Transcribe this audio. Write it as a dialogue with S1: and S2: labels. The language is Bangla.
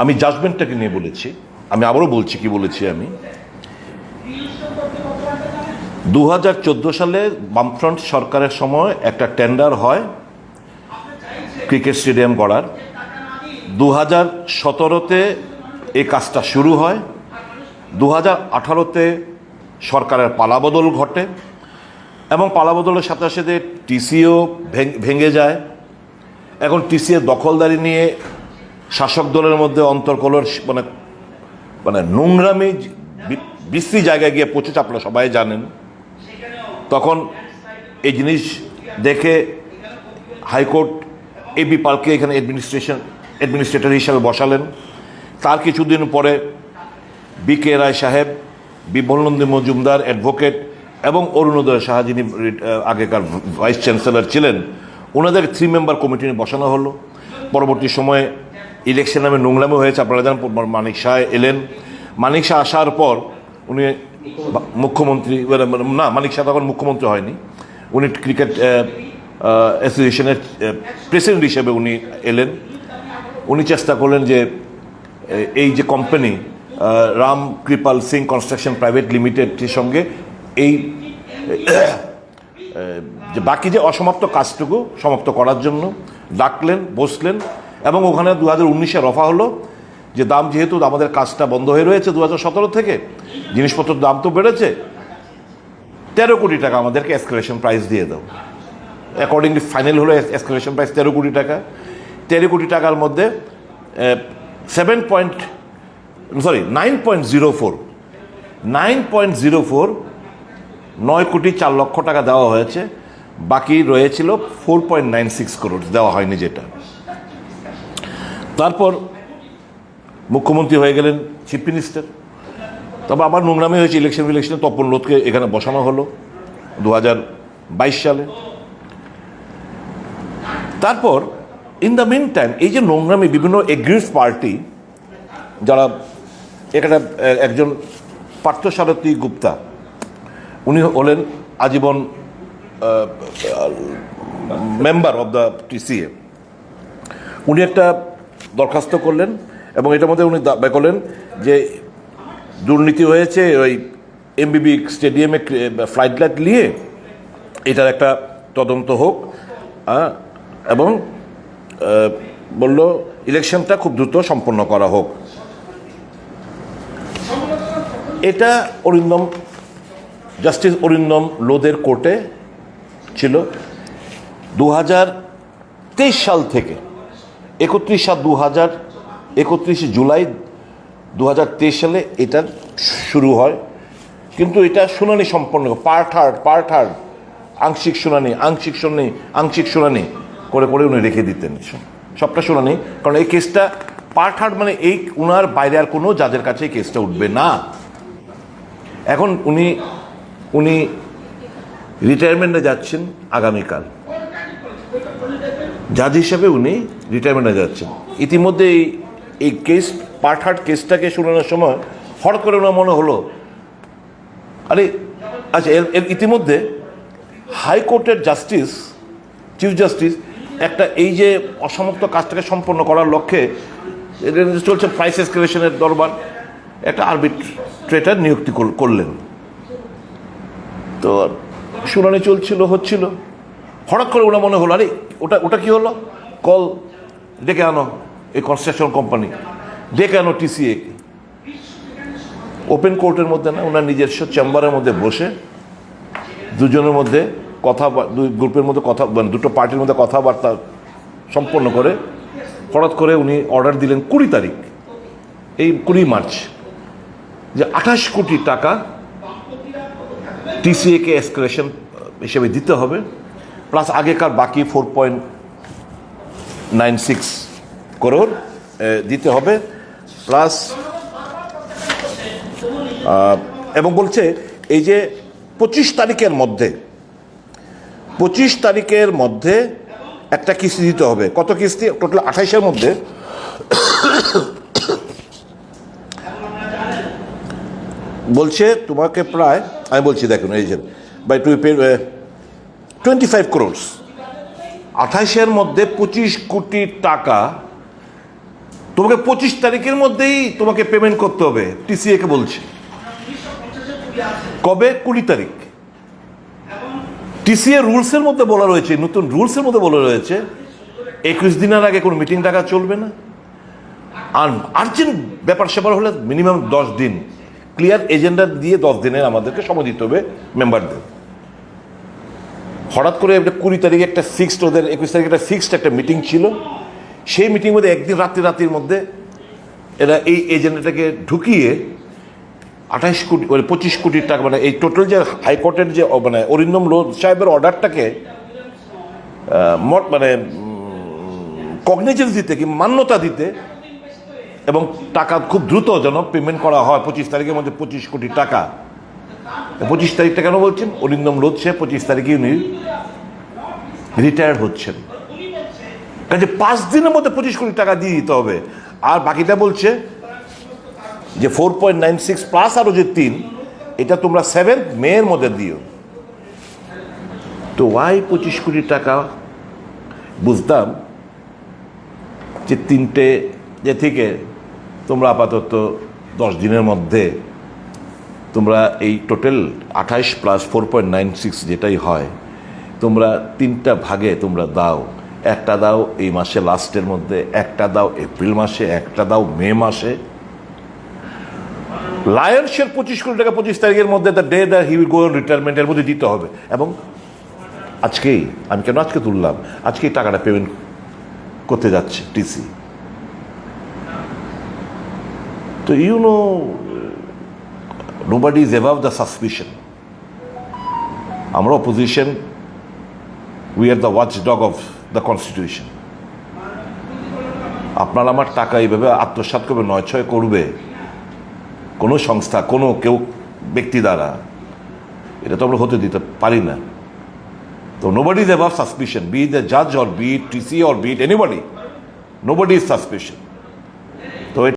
S1: আমি জাজমেন্টটাকে নিয়ে বলেছি। আমি আবারও বলছি কি বলেছি আমি। দু হাজার চোদ্দ সালে বামফ্রন্ট সরকারের সময় একটা টেন্ডার হয় ক্রিকেট স্টেডিয়াম গড়ার। দু হাজার সতেরোতে এই কাজটা শুরু হয়। দু হাজার আঠারোতে সরকারের পালাবদল ঘটে এবং পালাবদলের সাথে সাথে টিসিও ভেঙে যায়। এখন টিসিএ দখলদারি নিয়ে শাসক দলের মধ্যে অন্তর্কলর মানে মানে নোংরামি বি- বিশ্রী জায়গায় গিয়ে পৌঁছেছে আপনারা সবাই জানেন। তখন এই জিনিস দেখে হাইকোর্ট এবি পালকে এখানে অ্যাডমিনিস্ট্রেশন, অ্যাডমিনিস্ট্রেটর হিসাবে বসালেন। তার কিছুদিন পরে বি কে রায় সাহেব বিমলনন্দী মজুমদার অ্যাডভোকেট এবং অরুণোদয় সাহা যিনি আগেকার ভাইস চ্যান্সেলর ছিলেন, ওনাদের থ্রি মেম্বার কমিটি বসানো হলো। পরবর্তী সময়ে ইলেকশন নামে নোংরামে হয়েছে, আপনারা জানেন মানিক শাহ এলেন। মানিক শাহ আসার পর উনি মুখ্যমন্ত্রী মানে- মানে না, মানিক শাহ তখন মুখ্যমন্ত্রী হয়নি। উনি ক্রিকেট অ্যাসোসিয়েশনের প্রেসিডেন্ট হিসেবে উনি এলেন। উনি চেষ্টা করলেন যে এই যে company Ram Kripal Singh construction private লিমিটেডের সঙ্গে এই যে বাকি যে অসমাপ্ত কাজটুকু সমাপ্ত করার জন্য ডাকলেন, বসলেন। এবং ওখানে দু হাজার উনিশে রফা হলো, যে দাম যেহেতু আমাদের কাজটা বন্ধ হয়ে রয়েছে দু হাজার সতেরো থেকে, জিনিসপত্রের দাম তো বেড়েছে, তেরো কোটি টাকা আমাদেরকে এসকালেশন প্রাইস দিয়ে দাও। অ্যাকর্ডিংলি ফাইনাল হলো এসকালেশন প্রাইস তেরো কোটি টাকা। তেরো কোটি টাকার মধ্যে seven point sorry nine point zero four nine point zero four নয় কোটি চার লক্ষ টাকা দেওয়া হয়েছে। বাকি রয়েছিল four point nine six crore দেওয়া হয়নি যেটা। তারপর মুখ্যমন্ত্রী হয়ে গেলেন চিফ মিনিস্টার। তবে আবার নোংরামি হয়েছে ইলেকশন ইলেকশনে তপন লোধকে এখানে বসানো হলো দু হাজার বাইশ সালে। তারপর ইন দ্য মিন টাইম এই যে নোংরামি, বিভিন্ন এগ্রিস পার্টি, যারা এখানে একজন পার্থসারথী গুপ্তা, উনি হলেন আজীবন মেম্বার অব দ্য টিসিএ উনি একটা দরখাস্ত করলেন এবং এটার মধ্যে উনি দাবি করলেন যে দুর্নীতি হয়েছে, ওই এমবিবি স্টেডিয়ামে ফ্লাইট লাইট নিয়ে এটার একটা তদন্ত হোক এবং বলল ইলেকশনটা খুব দ্রুত সম্পন্ন করা হোক। এটা অরিন্দম জাস্টিস অরিন্দম লোদের কোর্টে ছিল। দু হাজার তেইশ সাল থেকে একত্রিশ সাত দু হাজার একত্রিশে জুলাই দু হাজার তেইশ সালে এটা শুরু হয়। কিন্তু এটা শুনানি সম্পন্ন, পার্ট হার্ড পার্ট হার্ড, আংশিক শুনানি আংশিক শুনানি আংশিক শুনানি করে করে উনি রেখে দিতেন। সবটা শুনানি, কারণ এই কেসটা পার্ট হার্ড মানে এই উনার বাইরে আর কোনো জাজের কাছে এই কেসটা উঠবে না। এখন উনি উনি রিটায়ারমেন্টে যাচ্ছেন আগামীকাল। জাজ হিসেবে উনি রিটায়ারমেন্টে যাচ্ছেন। ইতিমধ্যে এই কেস হার্ট কেসটাকে শোনানোর সময় হঠাৎ করে ওনার মনে হলো, আরে আচ্ছা এর ইতিমধ্যে হাইকোর্টের জাস্টিস চিফ জাস্টিস একটা এই যে অসমাপ্ত কাজটাকে সম্পন্ন করার লক্ষ্যে চলছে প্রাইস এসকেলেশনের দরবার, একটা আরবিট্রেটার নিযুক্তি করলেন। তো শুনানি চলছিল, হচ্ছিল। হঠাৎ করে ওরা মনে হলো, আরে ওটা ওটা কি হলো? কল ডেকে আনো এই কনস্ট্রাকশন কোম্পানি ডেকে আনো টিসিএ ওপেন কোর্টের মধ্যে না, ওনার নিজস্ব চেম্বারের মধ্যে বসে দুজনের মধ্যে কথা দুই গ্রুপের মধ্যে কথা মানে দুটো পার্টির মধ্যে কথাবার্তা সম্পন্ন করে, হঠাৎ করে উনি অর্ডার দিলেন কুড়ি তারিখ, এই কুড়ি মার্চ, যে আঠাশ কোটি টাকা টিসিএকে এসকালেশন হিসেবে দিতে হবে। প্লাস আগেকার বাকি four point nine six crore দিতে হবে। প্লাস এবং বলছে এই যে পঁচিশ তারিখের মধ্যে, পঁচিশ তারিখের মধ্যে একটা কিস্তি দিতে হবে। কত কিস্তি? টোটাল আঠাইশের মধ্যে। বলছে তোমাকে প্রায়, আমি বলছি দেখুন, এই যে by to pay twenty five crores আঠাইশের মধ্যে পঁচিশ কোটি টাকা। তোমাকে পঁচিশ তারিখের মধ্যেই তোমাকে পেমেন্ট করতে হবে টিসিএ কে বলছে। কবে? কুড়ি তারিখ। টিসিএ রুলসের মধ্যে বলা রয়েছে, নতুন রুলসের মধ্যে বলা রয়েছে, একুশ দিনের আগে কোনো মিটিং ডাকা চলবে না। আর আর্জেন্ট ব্যাপার স্যাপার হলে মিনিমাম দশ দিন। ক্লিয়ার এজেন্ডা দিয়ে দশ দিনের আমাদেরকে সময় দিতে হবে মেম্বারদের হঠাৎ করে একটা কুড়ি তারিখে একটা ফিক্সড ওদের, একুশ তারিখে একটা ফিক্সড একটা মিটিং ছিল। সেই মিটিং মধ্যে একদিন রাত্রি রাত্রির মধ্যে এরা এই এজেন্ডাটাকে ঢুকিয়ে আঠাইশ কোটি মানে পঁচিশ কোটি টাকা মানে এই টোটাল যে হাইকোর্টের যে মানে অরিন্দম লোধ সাহেবের অর্ডারটাকে মোট মানে কগনিজেন্স দিতে কি মান্যতা দিতে এবং টাকা খুব দ্রুত যেন পেমেন্ট করা হয়, পঁচিশ তারিখের মধ্যে পঁচিশ কোটি টাকা। পঁচিশ তারিখটা কেন বলছেন? অরিন্দম লোধ পঁচিশ তারিখে উনি রিটায়ার্ড হচ্ছেন। কাজে পাঁচ দিনের মধ্যে পঁচিশ কোটি টাকা দিয়ে দিতে হবে। আর বাকিটা বলছে যে four point nine six plus আরও যে তিন, এটা তোমরা সেভেন্থ মেয়ের মধ্যে দিও। তো ওয়াই পঁচিশ কোটি টাকা? বুঝতাম যে তিনটে যে থেকে তোমরা আপাতত দশ দিনের মধ্যে তোমরা এই টোটাল আঠাইশ plus four point nine six যেটাই হয়, তোমরা তিনটা ভাগে তোমরা দাও। একটা দাও এই মাসে লাস্টের মধ্যে, একটা দাও এপ্রিল মাসে, একটা দাও মে মাসে। লায়ন্সের পঁচিশ কোটি টাকা পঁচিশ তারিখের মধ্যে the day the he will go রিটায়ারমেন্টের মধ্যে দিতে হবে। এবং আজকেই, আমি কেন আজকে তুললাম? আজকেই টাকাটা পেমেন্ট করতে যাচ্ছে টিসি তো you nobody is above the suspicion আমরা opposition we are the watch dog of the constitution আপনার আমার টাকা এইভাবে আত্মসাৎ করবে নয় ছয় করবে। কোনো সংস্থা, কোনো কেউ, ব্যক্তি দ্বারা। এটা তো আমরা হতে দিতে পারি না। তো nobody is above suspicion be the জাজ or be TC or be anybody nobody is suspicion